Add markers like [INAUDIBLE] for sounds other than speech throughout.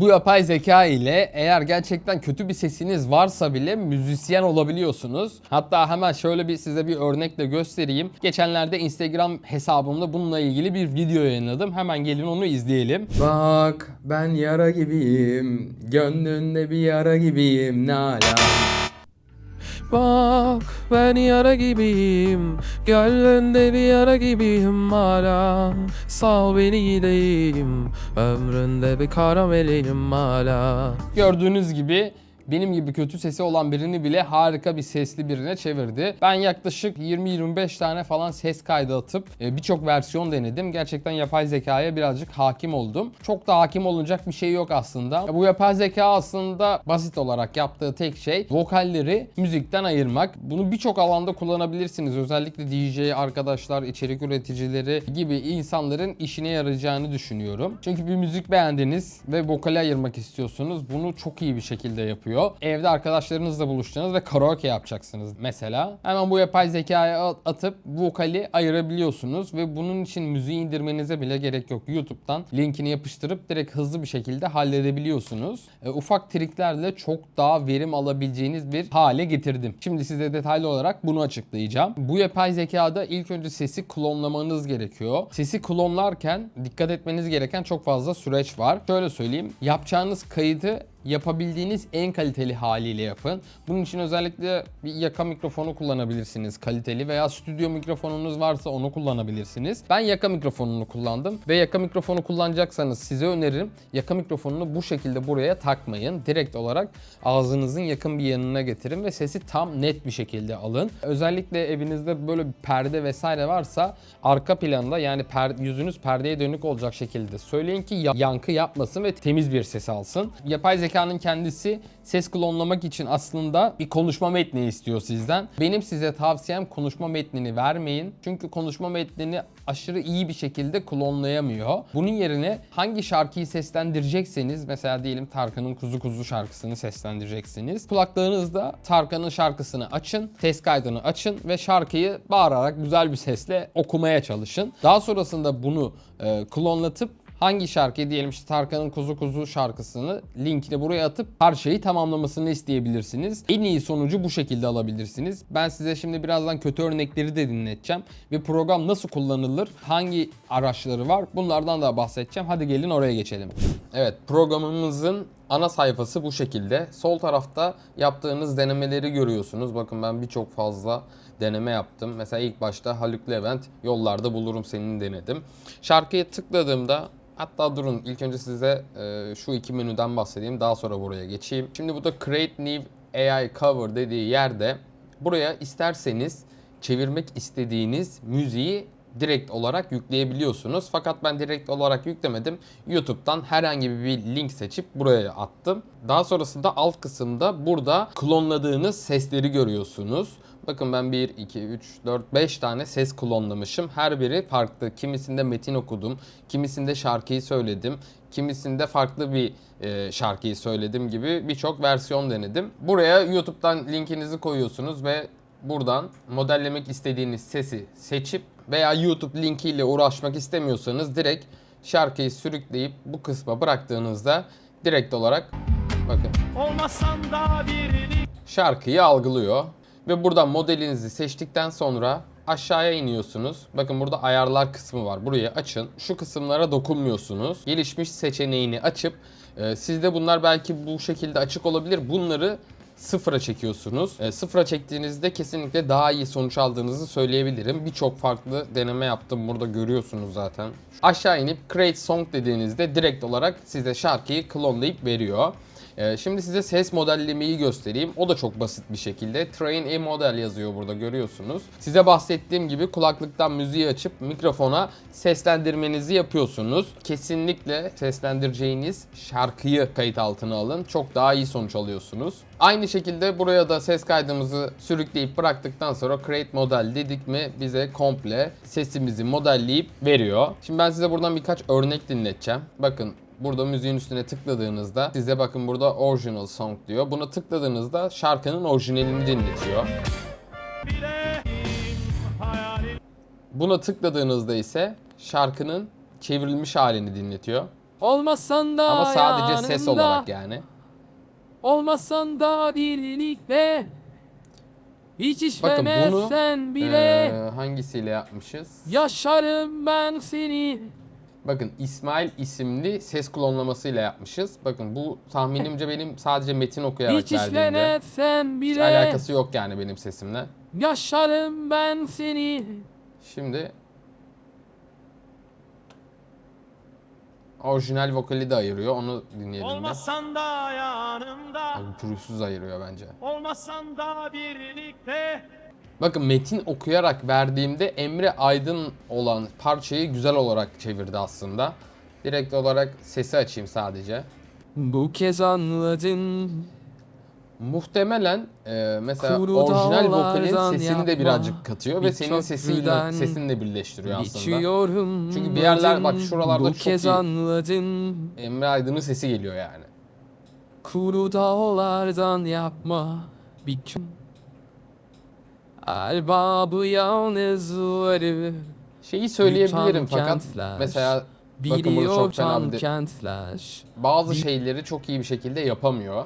Bu yapay zeka ile eğer gerçekten kötü bir sesiniz varsa bile müzisyen olabiliyorsunuz. Hatta hemen şöyle bir size bir örnekle göstereyim. Geçenlerde Instagram hesabımda bununla ilgili bir video yayınladım. Hemen gelin onu izleyelim. Bak ben yara gibiyim. Gönlünde bir yara gibiyim. Ne ala. Bak ben yara gibiyim. Gönlünde bir yara gibiyim hala. Sal beni gideyim Ömründe bir karameliyim hala. Gördüğünüz gibi benim gibi kötü sesi olan birini bile harika bir sesli birine çevirdi. Ben yaklaşık 20-25 tane falan ses kaydı atıp e, birçok versiyon denedim. Gerçekten yapay zekaya birazcık hakim oldum. Çok da hakim olunacak bir şey yok aslında. Bu yapay zeka aslında basit olarak yaptığı tek şey vokalleri müzikten ayırmak. Bunu birçok alanda kullanabilirsiniz. Özellikle DJ arkadaşlar, içerik üreticileri gibi insanların işine yarayacağını düşünüyorum. Çünkü bir müzik beğendiniz ve vokali ayırmak istiyorsunuz. Bunu çok iyi bir şekilde yapıyor. Evde arkadaşlarınızla buluştunuz ve karaoke yapacaksınız mesela. Hemen bu yapay zekaya at- atıp vokali ayırabiliyorsunuz ve bunun için müziği indirmenize bile gerek yok. YouTube'dan linkini yapıştırıp direkt hızlı bir şekilde halledebiliyorsunuz. E, ufak triklerle çok daha verim alabileceğiniz bir hale getirdim. Şimdi size detaylı olarak bunu açıklayacağım. Bu yapay zekada ilk önce sesi klonlamanız gerekiyor. Sesi klonlarken dikkat etmeniz gereken çok fazla süreç var. Şöyle söyleyeyim. Yapacağınız kaydı yapabildiğiniz en kaliteli haliyle yapın. Bunun için özellikle bir yaka mikrofonu kullanabilirsiniz kaliteli veya stüdyo mikrofonunuz varsa onu kullanabilirsiniz. Ben yaka mikrofonunu kullandım ve yaka mikrofonu kullanacaksanız size öneririm yaka mikrofonunu bu şekilde buraya takmayın. Direkt olarak ağzınızın yakın bir yanına getirin ve sesi tam net bir şekilde alın. Özellikle evinizde böyle bir perde vesaire varsa arka planda yani per- yüzünüz perdeye dönük olacak şekilde söyleyin ki ya- yankı yapmasın ve temiz bir ses alsın. Yapay zekanın kendisi ses klonlamak için aslında bir konuşma metni istiyor sizden. Benim size tavsiyem konuşma metnini vermeyin. Çünkü konuşma metnini aşırı iyi bir şekilde klonlayamıyor. Bunun yerine hangi şarkıyı seslendirecekseniz mesela diyelim Tarkan'ın Kuzu Kuzu şarkısını seslendireceksiniz. Kulaklarınızda Tarkan'ın şarkısını açın, ses kaydını açın ve şarkıyı bağırarak güzel bir sesle okumaya çalışın. Daha sonrasında bunu e, klonlatıp Hangi şarkıyı diyelim işte Tarkan'ın Kuzu Kuzu şarkısını linkini buraya atıp her şeyi tamamlamasını isteyebilirsiniz. En iyi sonucu bu şekilde alabilirsiniz. Ben size şimdi birazdan kötü örnekleri de dinleteceğim. Ve program nasıl kullanılır, hangi araçları var bunlardan da bahsedeceğim. Hadi gelin oraya geçelim. Evet programımızın ana sayfası bu şekilde. Sol tarafta yaptığınız denemeleri görüyorsunuz. Bakın ben birçok fazla deneme yaptım. Mesela ilk başta Haluk Levent yollarda bulurum seni denedim. Şarkıya tıkladığımda Hatta durun ilk önce size e, şu iki menüden bahsedeyim daha sonra buraya geçeyim. Şimdi bu da Create New AI Cover dediği yerde buraya isterseniz çevirmek istediğiniz müziği direkt olarak yükleyebiliyorsunuz. Fakat ben direkt olarak yüklemedim. YouTube'dan herhangi bir link seçip buraya attım. Daha sonrasında alt kısımda burada klonladığınız sesleri görüyorsunuz. Bakın ben 1, 2, 3, 4, 5 tane ses klonlamışım. Her biri farklı. Kimisinde metin okudum, kimisinde şarkıyı söyledim, kimisinde farklı bir e, şarkıyı söyledim gibi birçok versiyon denedim. Buraya YouTube'dan linkinizi koyuyorsunuz ve buradan modellemek istediğiniz sesi seçip veya YouTube linkiyle uğraşmak istemiyorsanız direkt şarkıyı sürükleyip bu kısma bıraktığınızda direkt olarak bakın Olmasan da birini şarkıyı algılıyor. Ve buradan modelinizi seçtikten sonra aşağıya iniyorsunuz. Bakın burada ayarlar kısmı var. Burayı açın. Şu kısımlara dokunmuyorsunuz. Gelişmiş seçeneğini açıp e, sizde bunlar belki bu şekilde açık olabilir. Bunları sıfıra çekiyorsunuz. E, sıfıra çektiğinizde kesinlikle daha iyi sonuç aldığınızı söyleyebilirim. Birçok farklı deneme yaptım. Burada görüyorsunuz zaten. Aşağı inip Create Song dediğinizde direkt olarak size şarkıyı klonlayıp veriyor. Ee, Şimdi size ses modellemeyi göstereyim. O da çok basit bir şekilde. Train a model yazıyor burada görüyorsunuz. Size bahsettiğim gibi kulaklıktan müziği açıp mikrofona seslendirmenizi yapıyorsunuz. Kesinlikle seslendireceğiniz şarkıyı kayıt altına alın. Çok daha iyi sonuç alıyorsunuz. Aynı şekilde buraya da ses kaydımızı sürükleyip bıraktıktan sonra create model dedik mi bize komple sesimizi modelleyip veriyor. Şimdi ben size buradan birkaç örnek dinleteceğim. Bakın Burada müziğin üstüne tıkladığınızda size bakın burada original song diyor. Buna tıkladığınızda şarkının orijinalini dinletiyor. Buna tıkladığınızda ise şarkının çevrilmiş halini dinletiyor. Olmasan da Ama sadece ses yanımda, olarak yani. Olmasan da birlikte Hiç işlemezsen bile Ee, hangisiyle yapmışız? Yaşarım ben seni Bakın İsmail isimli ses klonlamasıyla yapmışız. Bakın bu tahminimce [LAUGHS] benim sadece metin okuyarak Hiç verdiğimde. Hiç bile alakası yok yani benim sesimle. Yaşarım ben seni Şimdi orijinal vokali de ayırıyor. Onu dinleyelim. Olmasan da yanımda Abi pürüzsüz ayırıyor bence. Olmasan da birlikte Bakın metin okuyarak verdiğimde Emre Aydın olan parçayı güzel olarak çevirdi aslında. Direkt olarak sesi açayım sadece. Bu kez anladın Muhtemelen e, mesela Kuru orijinal vokalin sesini de birazcık katıyor ve senin sesiyle de birleştiriyor aslında. Çünkü bir yerler- bak şuralarda Bu çok kez iyi. anladın Emre Aydın'ın sesi geliyor yani. Kuru dağlardan yapma bir Erbabı yalnızları Şeyi söyleyebilirim fakat kentler, mesela bakın Biliyor çok fena bir kentler bazı şeyleri çok iyi bir şekilde yapamıyor.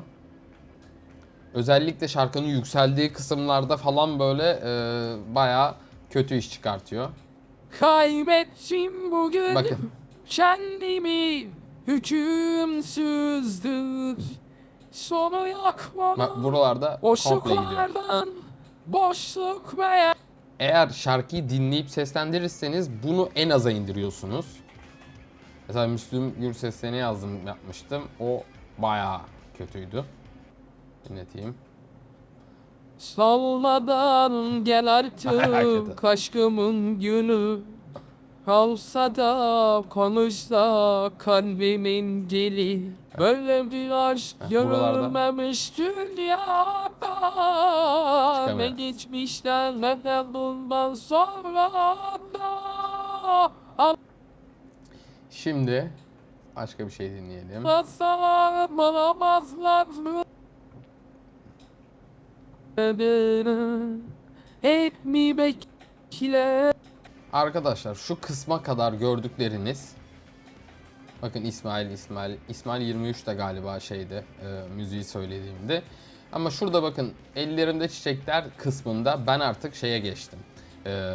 Özellikle şarkının yükseldiği kısımlarda falan böyle e, bayağı kötü iş çıkartıyor. Kaybettim bugün Bakın. Kendimi hükümsüzdür Sonu yok bana Bak buralarda komple gidiyor. Boşluk veya Eğer şarkıyı dinleyip seslendirirseniz bunu en aza indiriyorsunuz. Mesela Müslüm Gürses'e ne yazdım yapmıştım. O bayağı kötüydü. Dinleteyim. Solmadan gel [LAUGHS] artık aşkımın günü Olsa da konuş da kalbimin dili. Böyle bir aşk Heh, görülmemiş dünyada. Ne geçmişten ne de bundan sonra da. Şimdi başka bir şey dinleyelim. Asla bulamazlar mı? Hep mi bekle Arkadaşlar şu kısma kadar gördükleriniz Bakın İsmail İsmail İsmail 23'te galiba şeydi e, müziği söylediğimde. Ama şurada bakın ellerimde çiçekler kısmında ben artık şeye geçtim. E,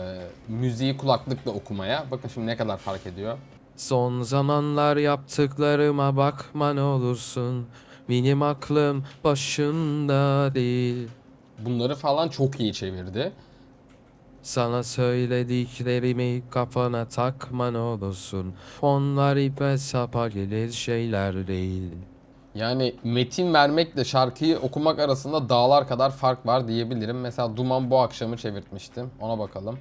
müziği kulaklıkla okumaya. Bakın şimdi ne kadar fark ediyor. Son zamanlar yaptıklarıma bakma ne olursun Benim aklım başında değil Bunları falan çok iyi çevirdi. Sana söylediklerimi kafana takma ne olursun Onlar ipe sapa gelir şeyler değil Yani metin vermekle şarkıyı okumak arasında dağlar kadar fark var diyebilirim. Mesela Duman bu akşamı çevirtmiştim. Ona bakalım.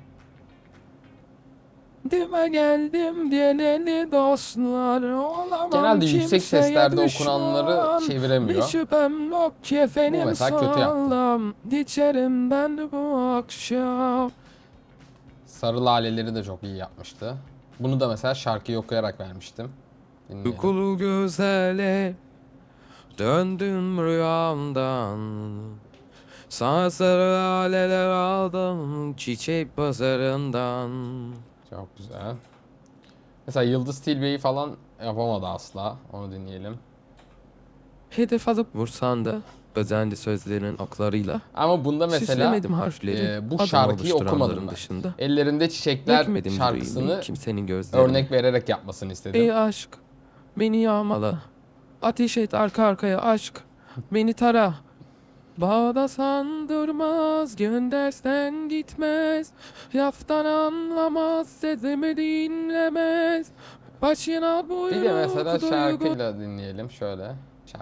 Dime geldim diyeni dostlar olamam Genelde yüksek seslerde okunanları Bir çeviremiyor. şüphem yok ki efendim mesela kötü yaptı. sağlam İçerim ben bu akşam Sarı Laleleri de çok iyi yapmıştı. Bunu da mesela şarkıyı okuyarak vermiştim. Dinleyelim. Uykulu döndüm rüyamdan Sana sarı aleler aldım çiçek pazarından Çok güzel. Mesela Yıldız Tilbe'yi falan yapamadı asla. Onu dinleyelim. Hedef alıp vursan da özendi sözlerin oklarıyla Ama bunda mesela Süslemedim harfleri e, bu adını şarkıyı oluşturanların okumadım ben. dışında ellerinde çiçekler Dökmedim şarkısını yüreğimi kimsenin gözlerine örnek vererek yapmasını istedim. Ey aşk beni yağmala Ateş et arka arkaya aşk Beni tara Bağda sandırmaz Göndersen gitmez Laftan anlamaz Sezimi dinlemez Başına buyruk Bir de mesela duygu- şarkıyla dinleyelim şöyle.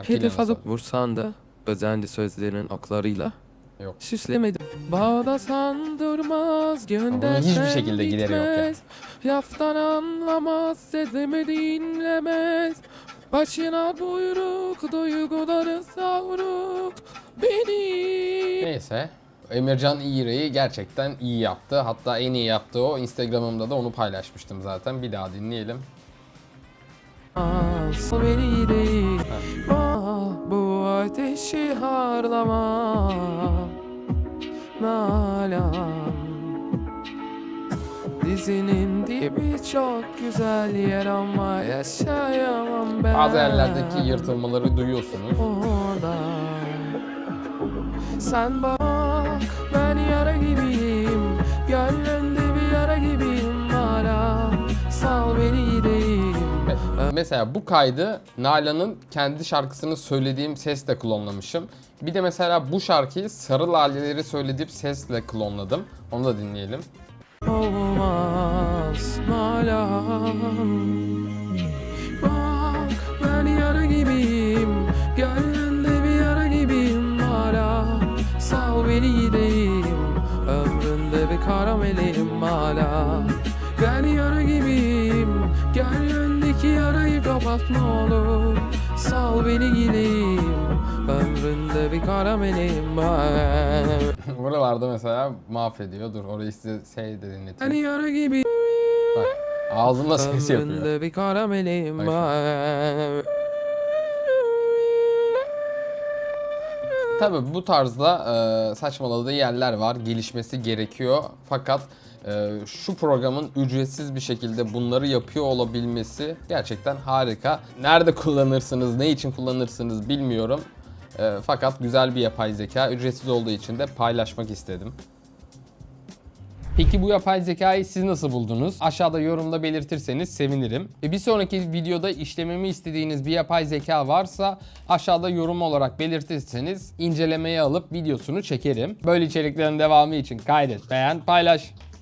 Hedef alıp vursan da Özendi sözlerin oklarıyla Yok. Süslemedim Bağda sandırmaz Göndersen şekilde gideri yok ya. gitmez Laftan anlamaz Sezimi dinlemez Başına buyruk Duyguları savruk Beni Neyse. Emircan İğre'yi gerçekten iyi yaptı. Hatta en iyi yaptığı o. Instagram'ımda da onu paylaşmıştım zaten. Bir daha dinleyelim. Sal beni değil. Ah bu ateşi harlama. Nalan. Dizinin dip gibi çok güzel yer ama yaşayamam ben. Bazı yerlerdeki yırtılmaları duyuyorsunuz. orada. Sen bak ben yara gibiyim Mesela bu kaydı Nalan'ın kendi şarkısını söylediğim sesle klonlamışım. Bir de mesela bu şarkıyı Sarı Laleleri söylediğim sesle klonladım. Onu da dinleyelim. Olmaz nalan Bak ben yara gibiyim Gönlünde bir yara gibiyim hala Sal beni gideyim Ömründe bir karamelim hala kapat ne olur Sal beni gideyim Ömründe bir karamelim ben [LAUGHS] Buralarda mesela mahvediyor. Dur orayı size şey de Ben dinleteyim. yara gibi Bak ağzımda ses yapıyor. Ömründe bir karamelim Bak var Tabii bu tarzda e, saçmaladığı yerler var. Gelişmesi gerekiyor. Fakat e, şu programın ücretsiz bir şekilde bunları yapıyor olabilmesi gerçekten harika. Nerede kullanırsınız, ne için kullanırsınız bilmiyorum. E, fakat güzel bir yapay zeka. Ücretsiz olduğu için de paylaşmak istedim. Peki bu yapay zekayı siz nasıl buldunuz? Aşağıda yorumda belirtirseniz sevinirim. Ve bir sonraki videoda işlememi istediğiniz bir yapay zeka varsa aşağıda yorum olarak belirtirseniz incelemeye alıp videosunu çekerim. Böyle içeriklerin devamı için kaydet, beğen, paylaş.